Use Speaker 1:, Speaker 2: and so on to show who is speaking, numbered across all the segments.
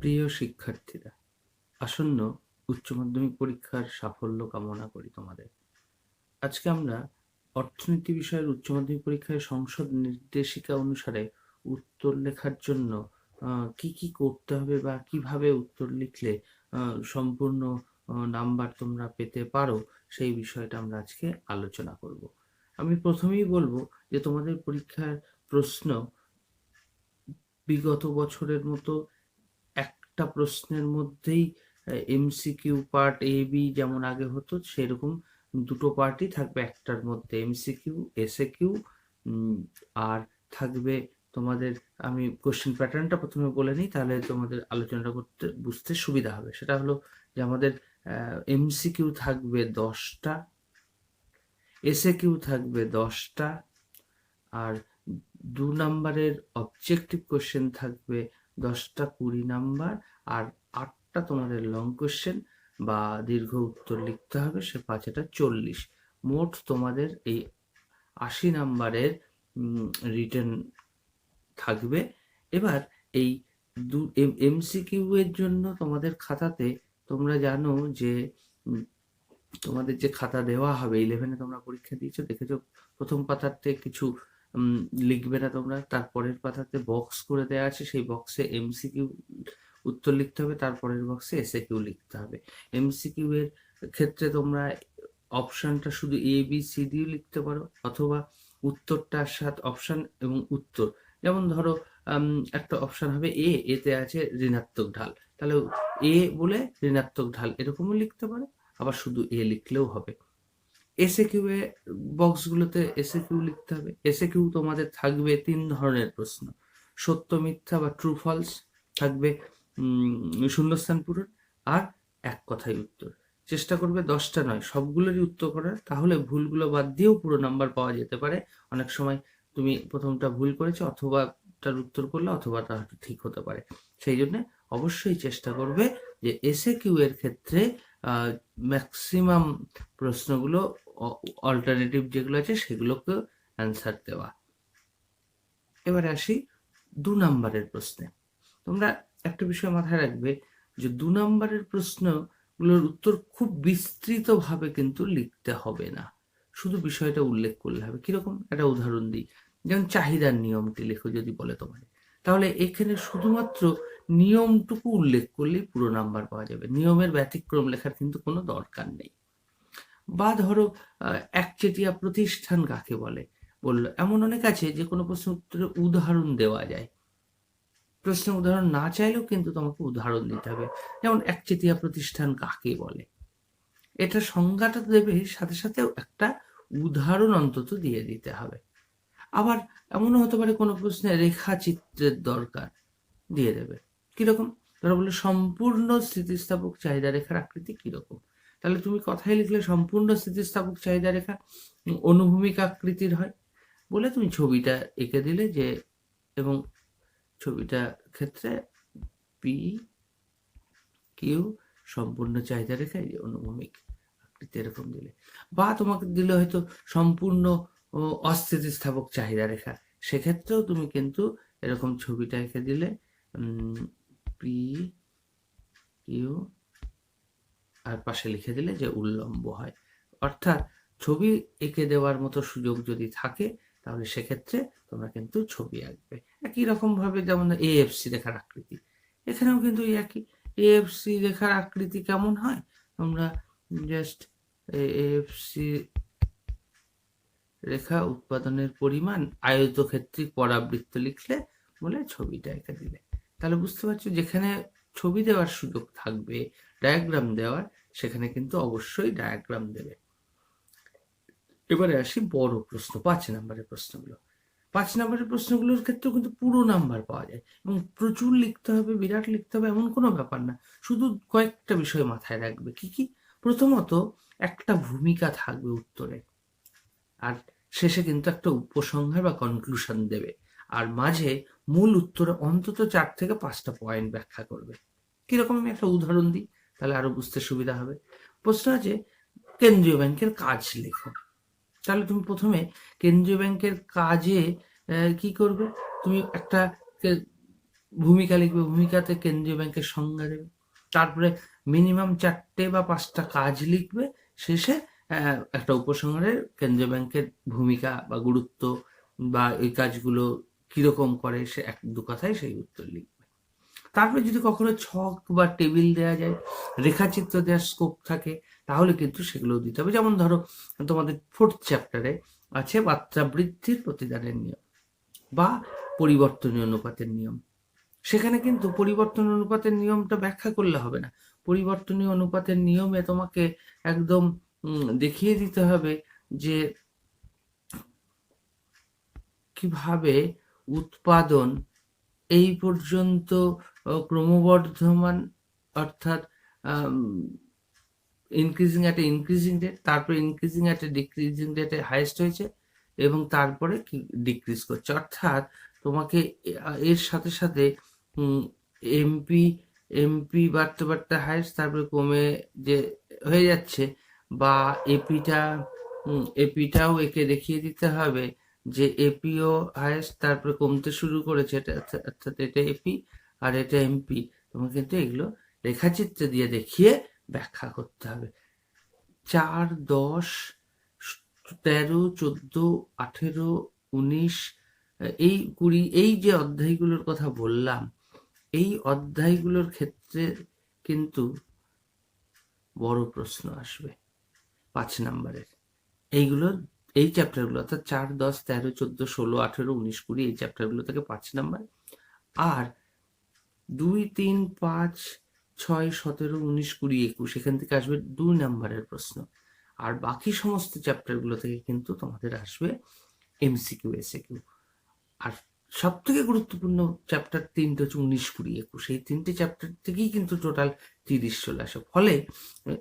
Speaker 1: প্রিয় শিক্ষার্থীরা, আসন্ন উচ্চ মাধ্যমিক পরীক্ষার সাফল্য কামনা করি তোমাদের। আজকে আমরা অর্থনীতি বিষয়ের উচ্চ মাধ্যমিক পরীক্ষায় সংসদ নির্দেশিকা অনুসারে উত্তর লেখার জন্য কি কি করতে হবে বা কীভাবে উত্তর লিখলে সম্পূর্ণ নাম্বার তোমরা পেতে পারো, সেই বিষয়টা আমরা আজকে আলোচনা করব। আমি প্রথমেই বলব যে তোমাদের পরীক্ষার প্রশ্ন বিগত বছরের মতো একটা প্রশ্নের মধ্যেই এমসিকিউ পার্ট এ বি যেমন আগে হতো, সেরকম দুটো পার্টই থাকবে একটার মধ্যে এমসিকিউ এসএ কিউ আর থাকবে তোমাদের, আমি কোশ্চেন প্যাটার্নটা প্রথমে বলে নিই, তাহলে তোমাদের আলোচনাটা করতে, বুঝতে সুবিধা হবে। সেটা হলো যে আমাদের এমসিকিউ থাকবে দশটা এসএ কিউ থাকবে দশটা, আর দু নাম্বারের অবজেক্টিভ কোশ্চেন থাকবে দশটা কুড়ি নাম্বার আর আটটা তোমাদের লং কোশ্চেন বা দীর্ঘ উত্তর লিখতে হবে, সে পাঁচটা চল্লিশ। মোট তোমাদের এই আশি নাম্বারের রিটার্ন থাকবে। এবার এই দু এমসিকিউ এর জন্য তোমাদের খাতাতে তোমরা জানো যে তোমাদের যে খাতা দেওয়া হবে ইলেভেনে তোমরা পরীক্ষা দিয়েছ, দেখেছ প্রথম পাতাতে কিছু লিখবে না তোমরা। তারপরের পাতাতে বক্স করে দেওয়া আছে, সেই বক্সে এমসিকিউ উত্তর লিখতে হবে, তারপরের বক্সে এসএ কিউ লিখতে হবে। এমসিকিউ এর ক্ষেত্রে তোমরা অপশনটা শুধু এ বি সি ডিও লিখতে পারো, অথবা উত্তরটার সাথে অপশন এবং উত্তর। যেমন ধরো একটা অপশন হবে এ এতে আছে ঋণাত্মক ঢাল। তাহলে এ বলে ঋণাত্মক ঢাল, এরকমও লিখতে পারো, আবার শুধু এ লিখলেও হবে। এসএ কিউ এ বক্সগুলোতে এসএ কিউ লিখতে হবে। এসএ কিউ তোমাদের থাকবে তিন ধরনের প্রশ্ন। সত্য, মিথ্যা বা ট্রু ফলস থাকবে শূন্যস্থান পূরণ আর এক কথায় উত্তর। চেষ্টা করবে দশটা নয়, সবগুলোরই উত্তর করার। তাহলে ভুলগুলো বাদ দিয়েও পুরো নাম্বার পাওয়া যেতে পারে। অনেক সময় তুমি প্রথমটা ভুল করেছ, অথবা তার উত্তর করলে অথবা তা ঠিক হতে পারে। সেই জন্য অবশ্যই চেষ্টা করবে যে এসএ কিউ এর ক্ষেত্রে ম্যাক্সিমাম প্রশ্নগুলো অল্টারনেটিভ যেগুলো আছে সেগুলোকে অ্যান্সার দেওয়া। এবারে আসি দু নাম্বারের প্রশ্নে। তোমরা একটা বিষয় মাথায় রাখবে যে দু নাম্বারের প্রশ্নগুলোর উত্তর খুব বিস্তৃতভাবে কিন্তু লিখতে হবে না। শুধু বিষয়টা উল্লেখ করলে হবে। কীরকম? একটা উদাহরণ দিই। যেমন চাহিদার নিয়মটি লেখো যদি বলে তোমাকে তাহলে এখানে শুধুমাত্র নিয়মটুকু উল্লেখ করলেই পুরো নাম্বার পাওয়া যাবে। নিয়মের ব্যতিক্রম লেখার কিন্তু কোনো দরকার নেই। বা ধরো একচেটিয়া প্রতিষ্ঠান কাকে বলে? বলল, এমন অনেক আছে যে কোনো প্রশ্ন উত্তরে উদাহরণ দেওয়া যায়। প্রশ্নের উদাহরণ না চাইলেও কিন্তু তোমাকে উদাহরণ দিতে হবে। যেমন, একচেটিয়া প্রতিষ্ঠান কাকে বলে? এটা সংজ্ঞাটা দেবে, সাথে সাথেও একটা উদাহরণ অন্তত দিয়ে দিতে হবে। আবার এমনও হতে পারে কোনো প্রশ্নে রেখাচিত্রের দরকার দিয়ে দেবে। কীরকম? ধরো বলে সম্পূর্ণ স্থিতিস্থাপক চাহিদা রেখার আকৃতি কীরকম? তাহলে তুমি কথাই লিখলে সম্পূর্ণ স্থিতিস্থাপক চাহিদা রেখা অনুভূমিক আকৃতির হয় বলে তুমি ছবিটা এঁকে দিলে যে, এবং ছবিটা ক্ষেত্রে পি কিউ সম্পূর্ণ চাহিদা রেখা এই অনুভূমিক আকৃতি এরকম দিলে। বা তোমাকে দিলে হয়তো সম্পূর্ণ অস্থিতিস্থাপক চাহিদা রেখা। সেক্ষেত্রেও তুমি কিন্তু এরকম ছবিটা এঁকে দিলে পি কিউ আর পাশে লিখে দিলে যে উল্লম্ব হয়। অর্থাৎ ছবি এঁকে দেওয়ার মতো সুযোগ যদি থাকে, তাহলে সেক্ষেত্রে তোমরা কিন্তু ছবি আঁকবে। একই রকম ভাবে যেমন এএফসি রেখার আকৃতি। এখানেও কিন্তু একই। এএফসি রেখার আকৃতি কেমন হয়? তোমরা জাস্ট এএফসি রেখা উৎপাদনের পরিমাণ আয়তক্ষেত্রিক পরাবৃত্ত লিখলে বলে ছবিটা এঁকে দিলে। তাহলে বুঝতে পারছ, যেখানে ছবি দেওয়ার সুযোগ থাকবে ডায়াগ্রাম দেওয়ার, সেখানে কিন্তু অবশ্যই ডায়াগ্রাম দেবে। এবারে আসি বড় প্রশ্ন, পাঁচ নম্বরের প্রশ্নগুলো। পাঁচ নম্বরের প্রশ্নগুলোর ক্ষেত্রেও কিন্তু পুরো নাম্বার পাওয়া যায় এবং প্রচুর লিখতে হবে, বিরাট লিখতে হবে, এমন কোনো ব্যাপার না। শুধু কয়েকটা বিষয় মাথায় রাখবে। কি কি? প্রথমত, একটা ভূমিকা থাকবে উত্তরে। আর শেষে কিন্তু একটা উপসংহার বা কনক্লুশন দেবে। আর মাঝে মূল উত্তরে অন্তত চার থেকে পাঁচটা পয়েন্ট ব্যাখ্যা করবে। কীরকম আমি একটা উদাহরণ দিই? তাহলে আরও বুঝতে সুবিধা হবে। প্রশ্ন আছে, কেন্দ্রীয় ব্যাংকের কাজ লেখো তাহলে তুমি প্রথমে কেন্দ্রীয় ব্যাংকের কাজে কি করবে? তুমি একটা ভূমিকা লিখবে, ভূমিকাতে কেন্দ্রীয় ব্যাংকের সংজ্ঞা দেবে। তারপরে মিনিমাম চারটে বা পাঁচটা কাজ লিখবে, শেষে একটা উপসংহারে কেন্দ্রীয় ব্যাংকের ভূমিকা বা গুরুত্ব বা এই কাজগুলো কীরকম করে সে এক, দু কথায় সেই উত্তর লিখবে। তারপরে যদি কখনো ছক বা টেবিল দেওয়া যায়, রেখাচিত্র দেওয়ার স্কোপ থাকে, তাহলে কিন্তু সেগুলো দিতে হবে। যেমন ধরো, তোমাদের ফোর্থ চ্যাপ্টারে আছে মাত্রা বৃদ্ধির প্রতিদানের নিয়ম বা পরিবর্তনীয় অনুপাতের নিয়ম। সেখানে কিন্তু পরিবর্তন অনুপাতের নিয়মটা ব্যাখ্যা করলে হবে না। পরিবর্তনীয় অনুপাতের নিয়মে তোমাকে একদম দেখিয়ে দিতে হবে যে কীভাবে উৎপাদন এই পর্যন্ত ক্রমবর্ধমান অর্থাৎ ইনক্রিজিং অ্যাট ইনক্রিজিং রেট তারপরে ইনক্রিজিং অ্যাট ডিক্রিজিং রেটে হাইয়েস্ট হয়েছে এবং তারপরে ডিক্রিজ করছে। অর্থাৎ তোমাকে এর সাথে সাথে এমপি এমপি বাড়তে বাড়তে হাইয়েস্ট তারপরে কমে যে হয়ে যাচ্ছে বা এপিটা এপিটাও একে দেখিয়ে দিতে হবে যে এপিও হাইয়েস্ট তারপরে কমতে শুরু করেছে, এটা অর্থাৎ এটা এপি আর এটা এমপি তোমাকে কিন্তু এগুলো রেখাচিত্র দিয়ে দেখিয়ে ব্যাখ্যা করতে হবে। চার, দশ, তেরো, চোদ্দ, আঠেরো, উনিশ, এই কুড়ি, এই যে অধ্যায়গুলোর কথা বললাম, এই অধ্যায়গুলোর ক্ষেত্রে কিন্তু বড় প্রশ্ন আসবে পাঁচ নাম্বারের। এইগুলো, এই চ্যাপ্টারগুলো অর্থাৎ চার, দশ, তেরো, চোদ্দ, ষোলো, আঠেরো, উনিশ, কুড়ি, এই চ্যাপ্টারগুলো থেকে পাঁচ নাম্বার। আর দুই, তিন, পাঁচ, ছয়, সতেরো, উনিশ, কুড়ি, একুশ, এখান থেকে আসবে দুই নাম্বারের প্রশ্ন। আর বাকি সমস্ত চ্যাপ্টারগুলো থেকে কিন্তু তোমাদের আসবে এমসিকিউ এসএকিউ আর সব থেকে গুরুত্বপূর্ণ চ্যাপ্টার তিনটে হচ্ছে উনিশ, কুড়ি, একুশ। এই তিনটে চ্যাপ্টার থেকেই কিন্তু টোটাল তিরিশ চলে আসে। ফলে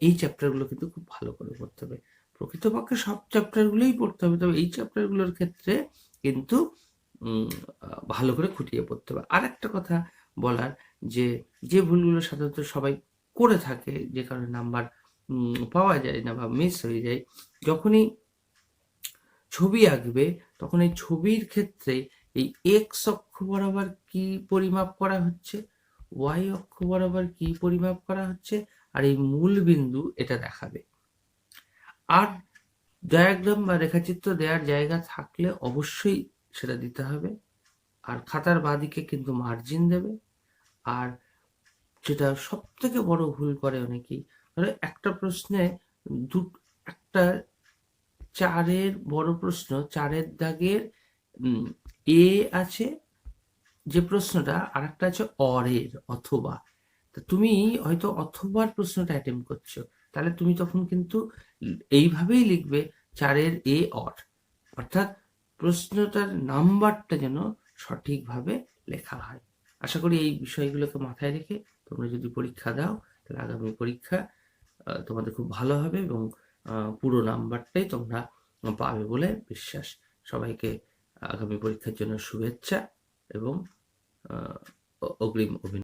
Speaker 1: এই চ্যাপ্টারগুলো কিন্তু খুব ভালো করে পড়তে হবে। প্রকৃতপক্ষে সব চ্যাপ্টারগুলোই পড়তে হবে, তবে এই চ্যাপ্টারগুলোর ক্ষেত্রে কিন্তু ভালো করে খুঁটিয়ে পড়তে হবে। আর একটা কথা বলার যে যে ভুলগুলো সাধারণত সবাই করে থাকে, যে কারণে নাম্বার পাওয়া যায় না বা মিস হয়ে যায়, যখনই ছবি আঁকবে, তখন এই ছবির ক্ষেত্রে এই এক্স অক্ষ বরাবর কি পরিমাপ করা হচ্ছে ওয়াই অক্ষ বরাবর কি পরিমাপ করা হচ্ছে, আর এই মূল বিন্দু এটা দেখাবে। আর ডায়াগ্রাম বা রেখাচিত্র দেওয়ার জায়গা থাকলে অবশ্যই সেটা দিতে হবে, আর খাতার বাঁদিকে কিন্তু মার্জিন দেবে। আর যেটা সব থেকে বড় ভুল করে অনেকেই, ধরো একটা প্রশ্নে দু, একটা চারের বড় প্রশ্ন, চারের দাগের এ আছে যে প্রশ্নটা আর একটা আছে অরের, অথবা। তা তুমি হয়তো অথবার প্রশ্নটা অ্যাটেম্প করছ, তাহলে তুমি তখন কিন্তু এইভাবেই লিখবে চারের এ অর। অর্থাৎ প্রশ্নটার নাম্বারটা যেন সঠিকভাবে লেখা হয়। আশা করি এই বিষয়গুলোকে মাথায় রেখে তোমরা যদি পরীক্ষা দাও, তাহলে আগামী পরীক্ষা তোমাদের খুব ভালো হবে এবং পুরো নাম্বারটাই তোমরা পাবে বলে বিশ্বাস। সবাইকে আগামী পরীক্ষার জন্য শুভেচ্ছা এবং অগ্রিম অভিনন্দন।